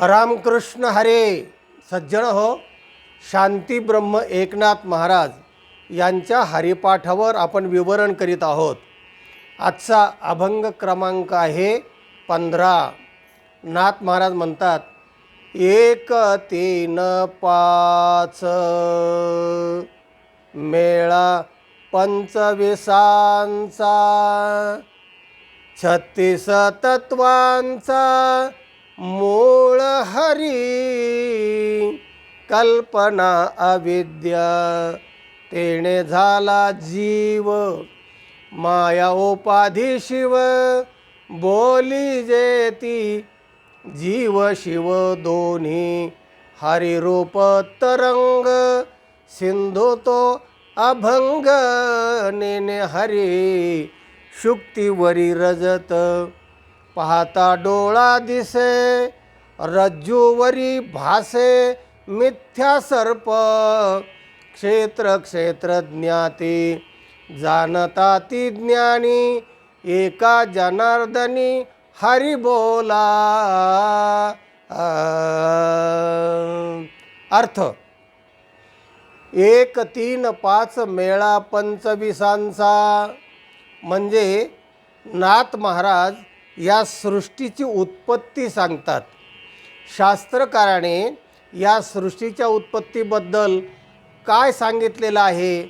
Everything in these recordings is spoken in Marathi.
रामकृष्ण हरे सज्जन हो. शांती ब्रह्म एकनाथ महाराज यांच्या हरिपाठावर आपण विवरण करीत आहोत. आजचा अभंग क्रमांक आहे पंधरा. नाथ महाराज म्हणतात एक तीन पाच मेळा पंचविसांचा छत्तीस तत्वांचा मूळ हरी कल्पना अविद्या. तेणे झाला जीव. माया उपाधी शिव. बोली जेती जीव शिव दोन्ही. हरिरूप तरंग. सिंधू तो अभंग. नेने हरी शुक्तीवरी रजत. पाहता डोळा दिसे रज्जूवरी भासे मिथ्या सर्प. क्षेत्र क्षेत्र ज्ञाती जाणता ती ज्ञानी एका जनार्दनी हरी बोला अर्थ एक तीन पाच मेळा पंचवीसांचा. म्हणजे नाथ महाराज या सृष्टीची उत्पत्ती सांगतात. शास्त्रकाराने या सृष्टीच्या उत्पत्तीबद्दल काय सांगितलेलं आहे?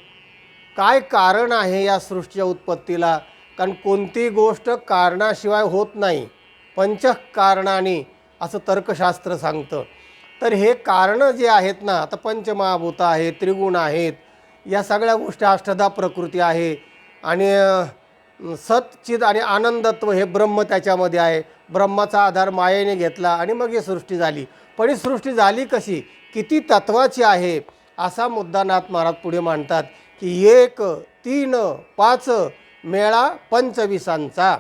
काय कारण आहे या सृष्टीच्या उत्पत्तीला? कारण कोणती गोष्ट कारणाशिवाय होत नाही. पंचकारणाने असं तर्कशास्त्र सांगतं. तर हे कारणं जे आहेत ना आता पंचमहाभूत आहेत त्रिगुण आहेत या सगळ्या गोष्टी अष्टधा प्रकृती आहे. आणि सत सतचित आणि आनंदत्व हे ब्रह्म त्याच्यामध्ये आहे. ब्रह्माचा आधार मायेने घेतला आणि मग ही सृष्टी झाली. पण ही सृष्टी झाली कशी? किती तत्वाची आहे? असा मुद्दा नाथ महाराज पुढे मांडतात की एक तीन पाच मेळा पंचवीसांचा.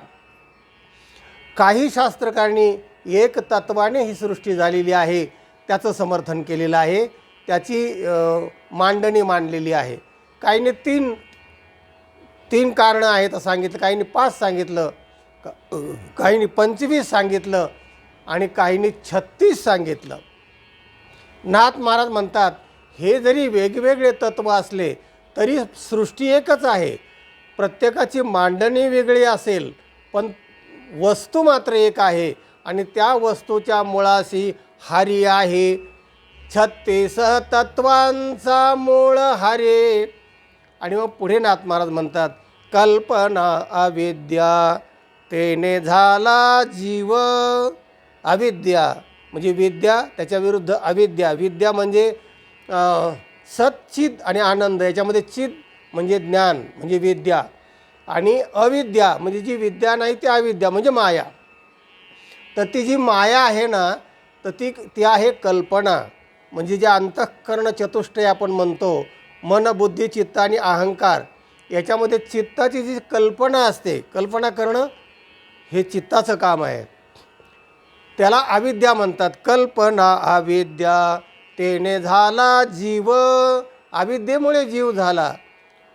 काही शास्त्रकारांनी एक तत्वाने ही सृष्टी झालेली आहे. त्याचं समर्थन केलेलं आहे. त्याची मांडणी मांडलेली आहे. काहींनी तीन तीन कारणं आहेत सांगितलं. काहींनी पाच सांगितलं काहींनी पंचवीस सांगितलं आणि काहींनी छत्तीस सांगितलं. नाथ महाराज म्हणतात हे जरी वेगवेगळे तत्व असले तरी सृष्टी एकच आहे. प्रत्येकाची मांडणी वेगळी असेल पण वस्तू मात्र एक आहे आणि त्या वस्तूच्या मुळाशी हरी आहे. छत्तीस तत्वांचा मूळ हरे. आणि मग पुढे नाथ महाराज म्हणतात कल्पना अविद्या तेने झाला जीव. अविद्या म्हणजे विद्या त्याच्या विरुद्ध अविद्या. विद्या म्हणजे सच्चित आणि आनंद. याच्यामध्ये चित म्हणजे ज्ञान म्हणजे विद्या. आणि अविद्या म्हणजे जी विद्या नाही ती अविद्या म्हणजे माया. तर ती जी माया आहे ना तर ती ती आहे कल्पना. म्हणजे जे अंतःकरण चतुष्टय आपण म्हणतो मन बुद्धी चित्त आणि अहंकार याच्यामध्ये चित्ताची जी कल्पना असते कल्पना करणं हे चित्ताचं काम आहे. त्याला अविद्या म्हणतात. कल्पना अविद्या तेने झाला जीव. अविद्येमुळे जीव झाला.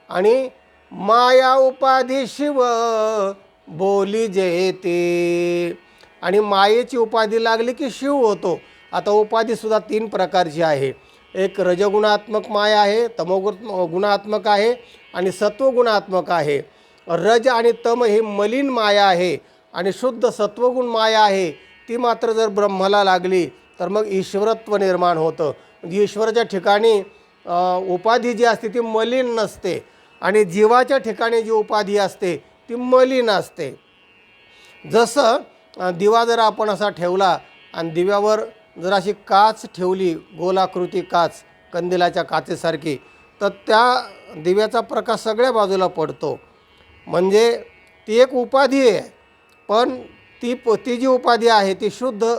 आणि माया उपाधी शिव बोली जयते आणि मायेची उपाधी लागली की शिव होतो. आता उपाधीसुद्धा तीन प्रकारची आहे. एक रजगुणात्मक माया आहे तमोगुण गुणात्मक आहे आणि सत्वगुणात्मक आहे. रज आणि तम ही मलिन माया आहे आणि शुद्ध सत्वगुण माया आहे. ती मात्र जर ब्रह्माला लागली तर मग ईश्वरत्व निर्माण होतं. ईश्वराच्या ठिकाणी उपाधी जी असते ती मलिन नसते. आणि जीवाच्या ठिकाणी जी उपाधी असते ती मलिन असते. जसं दिवा जर आपण असा ठेवला आणि दिव्यावर जर अशी काच ठेवली गोलाकृती काच कंदिलाच्या काचेसारखी तर त्या दिव्याचा प्रकाश सगळ्या बाजूला पडतो. म्हणजे ती एक उपाधी आहे. पण ती प ती जी उपाधी आहे ती शुद्ध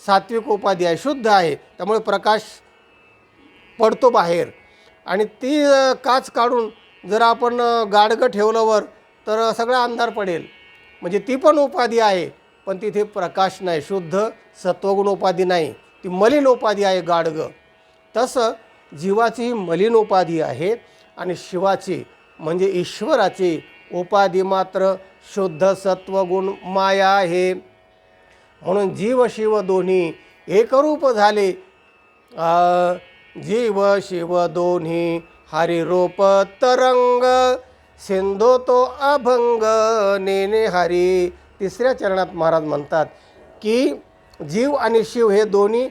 सात्विक उपाधी आहे शुद्ध आहे. त्यामुळे प्रकाश पडतो बाहेर. आणि ती काच काढून जर आपण गाडगं ठेवलंवर तर सगळा अंधार पडेल. म्हणजे ती पण उपाधी आहे. पण तिथे प्रकाश नाही शुद्ध सत्वगुण उपाधी नाही. ती मलिन उपाधी आहे गाडगं तसं जीवाची ही मलिन उपाधी आहे आणि शिवाची म्हणजे ईश्वराची उपाधी मात्र शुद्ध सत्वगुण माया आहे. म्हणून जीव शिव दोन्ही एकरूप झाले. जीव शिव दोन्ही हरिरूप तरंग. सिंधो तो अभंग नेने हरी तिसऱ्या चरणात महाराज म्हणतात की जीव आणि शिव हे दोन्ही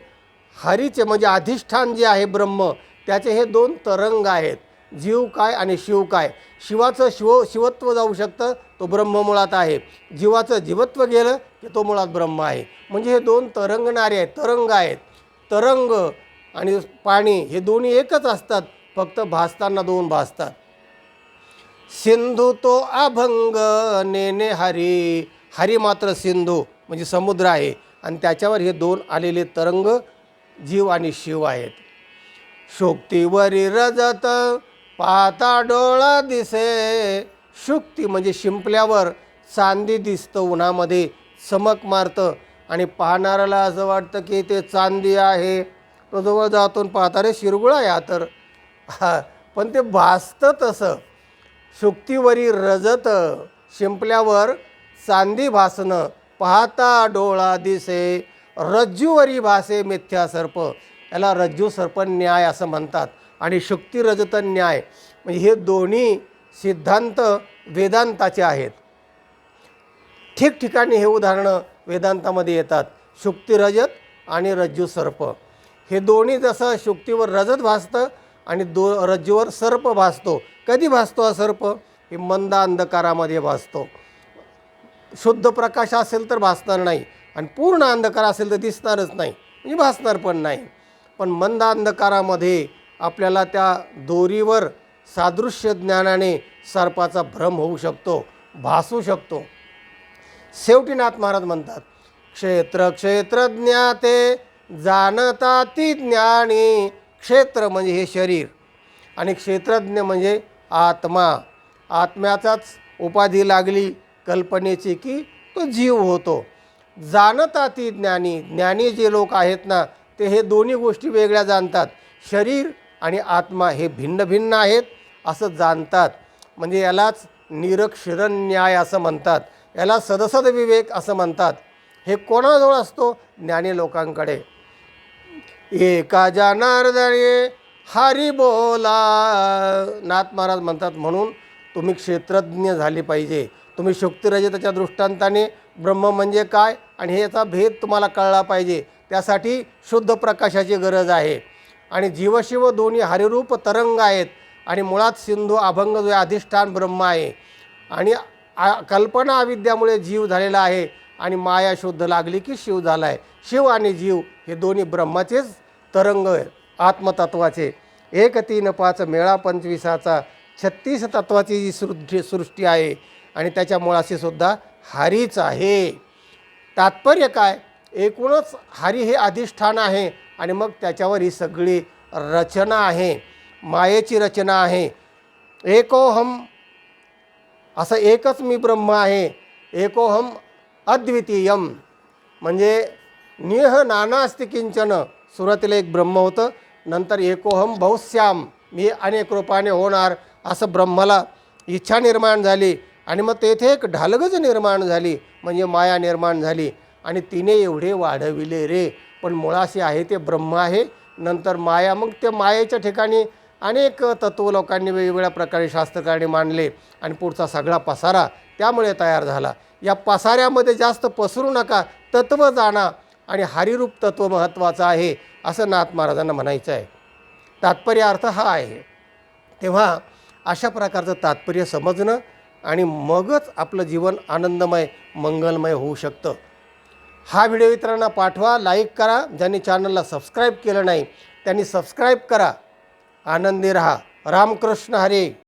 हरीचे म्हणजे अधिष्ठान जे आहे ब्रह्म त्याचे हे दोन तरंग आहेत. जीव काय आणि शिव काय? शिवाचं शिव शिवत्व जाऊ शकतं तो ब्रह्म मुळात आहे. जीवाचं जीवत्व गेलं की तो मुळात ब्रह्म आहे. म्हणजे हे दोन तरंगणारे आहेत तरंग आहेत. तरंग आणि पाणी हे दोन्ही एकच असतात फक्त भासताना दोन भासतात. सिंधू तो अभंग नेने हरी. हरी मात्र सिंधू म्हणजे समुद्र आहे. आणि त्याच्यावर हे दोन आलेले तरंग जीव आणि शिव आहेत. शोक्तीवरी रजत पाहता डोळा दिसे. शुक्ती म्हणजे शिंपल्यावर चांदी दिसतं उन्हामध्ये चमक मारतं. आणि पाहणाऱ्याला असं वाटतं की ते चांदी आहे. तो जवळ जातून पाहता रे शिरगुळा या तर. हा पण ते भासतं तसं. शुक्तीवरी रजत शिंपल्यावर चांदी भासणं पाहता डोळा दिसे रज्जूवरी भासे मिथ्या सर्प. याला रज्जू सर्प न्याय असं म्हणतात आणि शुक्ती रजत न्याय. म्हणजे हे दोन्ही सिद्धांत वेदांताचे आहेत. ठिकठिकाणी हे उदाहरणं वेदांतामध्ये येतात. शुक्ती रजत आणि रज्जू सर्प. हे दोन्ही जसं शुक्तीवर रजत भासतं आणि दो रज्जूवर सर्प भासतो. कधी भासतो हा सर्प? हे मंद अंधकारामध्ये भासतो. शुद्ध प्रकाश असेल तर भासणार नाही. आणि पूर्ण अंधकार असेल तर दिसणारच नाही. म्हणजे भासणार पण नाही. पण मंद अंधकारामध्ये आपल्याला त्या दोरीवर सादृश्य ज्ञानाने सर्पाचा भ्रम होऊ शकतो भासू शकतो. शेवटी नाथ महाराज म्हणतात क्षेत्र क्षेत्रज्ञाते जाणता ती ज्ञानी. क्षेत्र म्हणजे हे शरीर आणि क्षेत्रज्ञ म्हणजे आत्मा. आत्म्याचाच उपाधी लागली कल्पनेची की तो जीव होतो. जाणता ती ज्ञानी ज्ञानी जे लोक आहेत ना ते हे दोन्ही गोष्टी वेगळ्या जाणतात. शरीर आणि आत्मा हे भिन्न भिन्न आहेत असं जाणतात. म्हणजे यालाच निरक्षरण न्याय असं म्हणतात. याला सदसद विवेक असं म्हणतात. हे कोणाजवळ असतो? ज्ञानी लोकांकडे. एका जनार्दने हरी बोला. नाथ महाराज म्हणतात म्हणून तुम्ही क्षेत्रज्ञ झाले पाहिजे. तुम्ही शुक्तिरजताच्या दृष्टांताने ब्रह्म म्हणजे काय आणि ह्याचा भेद तुम्हाला कळला पाहिजे. त्यासाठी शुद्ध प्रकाशाची गरज आहे. आणि जीवशिव दोन्ही हरिरूप तरंग आहेत आणि मुळात सिंधू अभंग जो आहे अधिष्ठान ब्रह्म आहे. आणि आ कल्पना अविद्यामुळे जीव झालेला आहे आणि माया शुद्ध लागली की शिव झाला आहे शिव आणि जीव हे दोन्ही ब्रह्माचेच तरंग आहेत आत्मतत्वाचे. एक तीन पाच मेळा पंचवीसाचा छत्तीस तत्वाची जी सृष्टी सृष्टी आहे आणि त्याच्या मुळाशी सुद्धा हरीच आहे. तात्पर्य काय? एकूणच हरी हे अधिष्ठान आहे आणि मग त्याच्यावर ही सगळी रचना आहे. मायेची रचना आहे. एकोहम असं एकच मी ब्रह्म आहे. एकोहम अद्वितीयम. म्हणजे निह नानास्ति किंचन सुरुवातीला एक ब्रह्म होतं. नंतर एकोहम बहुश्याम मी अनेक रूपाने होणार असं ब्रह्माला इच्छा निर्माण झाली. आणि मग तेथे एक ढालगज निर्माण झाली म्हणजे माया निर्माण झाली. आणि तिने एवढे वाढविले रे. पण मुळाशी आहे ते ब्रह्म आहे. नंतर माया मग त्या मायेच्या ठिकाणी अनेक तत्व लोकांनी वेगवेगळ्या प्रकारे शास्त्रकारांनी मांडले आणि पुढचा सगळा पसारा त्यामुळे तयार झाला. या पसाऱ्यामध्ये जास्त पसरू नका तत्व जाणा आणि हरिरूप तत्व महत्त्वाचं आहे असं नाथ महाराजांना म्हणायचं आहे. तात्पर्य अर्थ हा आहे. तेव्हा अशा प्रकारचं तात्पर्य समजणं आणि मगच आपलं जीवन आनंदमय मंगलमय होऊ शकतं. हा व्हिडिओ इतरांना पाठवा लाईक करा. ज्यांनी चॅनलला सबस्क्राईब केलं नाही त्यांनी सबस्क्राईब करा. आनंदी रहा. रामकृष्ण हरे.